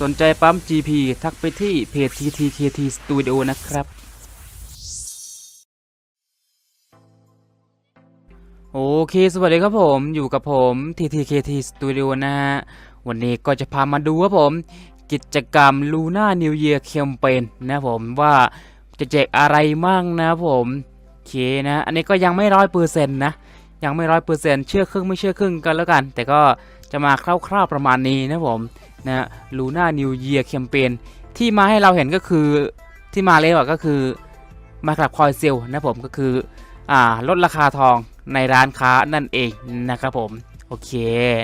สนใจปั๊ม GP ทักไปที่เพจ TTKT Studio นะครับ โอเค สวัสดีครับผมอยู่กับผม TTKT Studio นะฮะ วันนี้ก็จะพามาดูครับผม กิจกรรม Luna New Year Campaign นะผมว่าจะแจกอะไรมั่งนะผมโอเคนะ อันนี้ก็ยังไม่ร้อยเปอร์เซ็นต์นะ ยังไม่ร้อยเปอร์เซ็นต์เชื่อครึ่งไม่เชื่อครึ่งกันแล้วกัน แต่ก็จะมาคร่าวๆประมาณนี้นะผม นะ Luna New Year Campaign ที่มาให้เราเห็นก็คือที่มาเลยก็คือมาคลับคอยเซลนะผมก็คืออ่าลดราคาทองในร้านค้านั่นเองนะครับผม โอเค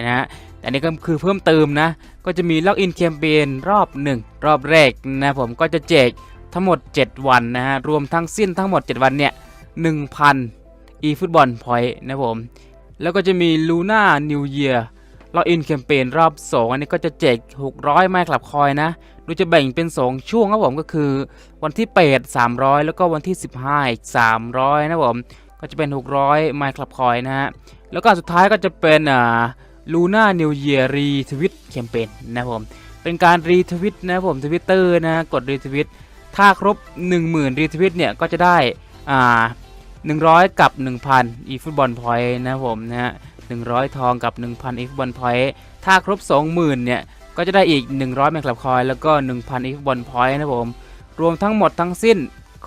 นะอันนี้ก็คือเพิ่มเติมนะ ก็จะมีล็อกอินแคมเปญรอบ 1 รอบแรกนะผมก็จะแจกทั้งหมด 7 วันนะฮะรวมทั้งสิ้นทั้งหมด 7 วันเนี่ย1,000 e ฟุตบอลพอยต์นะผม แล้วก็จะมี Luna New Year ล็อกอินแคมเปญรอบ 2 อันนี้ก็จะแจก 600 ไมค์คลับคอยนะ โดยจะแบ่งเป็น 2 ช่วงครับผมก็คือ วันที่8 300 แล้วก็วันที่ 15อีก300 นะผมก็จะเป็น 600 ไมค์คลับคอยนะฮะ แล้วก็สุดท้ายก็จะเป็นอ่าลูน่านิวเยียรีทวิตแคมเปญนะผม เป็นการรีทวิตนะผมทวิตเตอร์นะกดรีทวิตถ้าครบ 10,000 รีทวิตเนี่ยก็จะได้อ่า100 กับ 1,000 อีฟุตบอลพอยต์นะผมนะฮะ 100 ทองกับ 1,000อีฟุตบอลพอยต์ถ้าครบ 20,000 เนี่ย ก็จะได้อีก 100 แมคลับคอยแล้วก็ 1,000อีฟุตบอลพอยต์นะครับผม รวมทั้งหมดทั้งสิ้น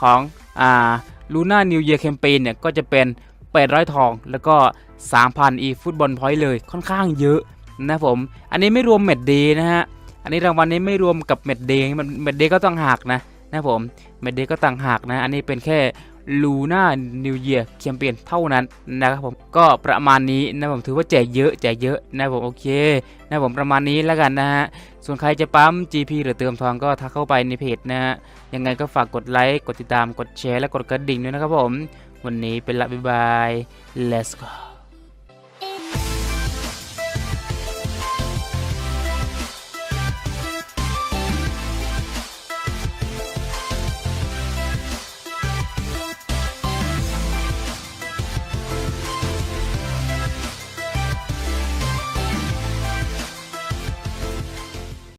ของอ่าลูน่านิวเยียร์แคมเปญเนี่ย ก็จะเป็น 800 ทองแล้วก็ 3,000อีฟุตบอลพอยต์เลยค่อนข้างเยอะนะผม อันนี้ไม่รวมเม็ดเดย์นะฮะ อันนี้รางวัลนี้ไม่รวมกับเม็ดเดย์มันเม็ดเดย์ก็ต้องหักนะนะผมเม็ดเดย์ก็ต่างหากนะ อันนี้เป็นแค่ ลูน่านิวเยียร์แคมเปญเท่านั้นนะครับผมก็ประมาณนี้นะผมถือว่าแจกเยอะแจกเยอะนะผมโอเคนะผมประมาณนี้แล้วกันนะฮะส่วนใครจะปั๊ม GP หรือเติมทองก็ทักเข้าไปในเพจนะฮะยังไงก็ฝากกดไลค์กดติดตามกดแชร์และกดกระดิ่งด้วยนะครับผม วันนี้เป็นละบ๊ายบาย let's go